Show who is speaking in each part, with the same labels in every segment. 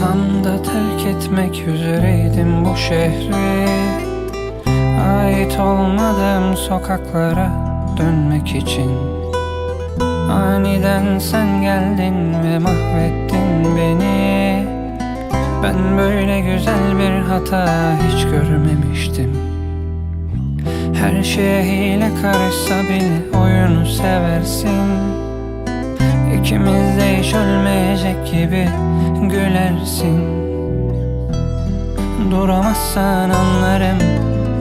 Speaker 1: Tam da terk etmek üzereydim bu şehri. Ait olmadığım sokaklara dönmek için. Aniden sen geldin ve mahvettin beni. Ben böyle güzel bir hata hiç görmemiştim. Her şeye hile karışsa bile oyunu seversin. İkimiz de hiç ölmeyecek gibi gülersin Duramazsan anlarım.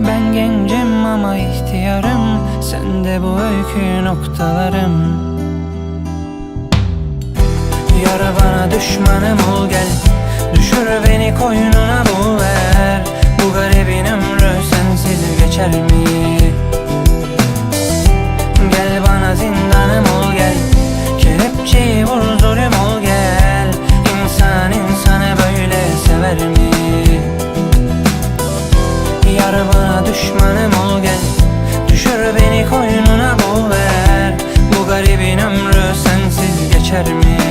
Speaker 1: Ben gencim ama ihtiyarım. Sen de bu öykü noktalarım. Yara bana düşmanım ol gel. Düşür beni koynuna bul ver. Bu garibin ömrü sensiz geçer mi? Yarıma düşmanım ol gel Düşür beni koynuna boğver Bu garibin ömrü sensiz geçer mi?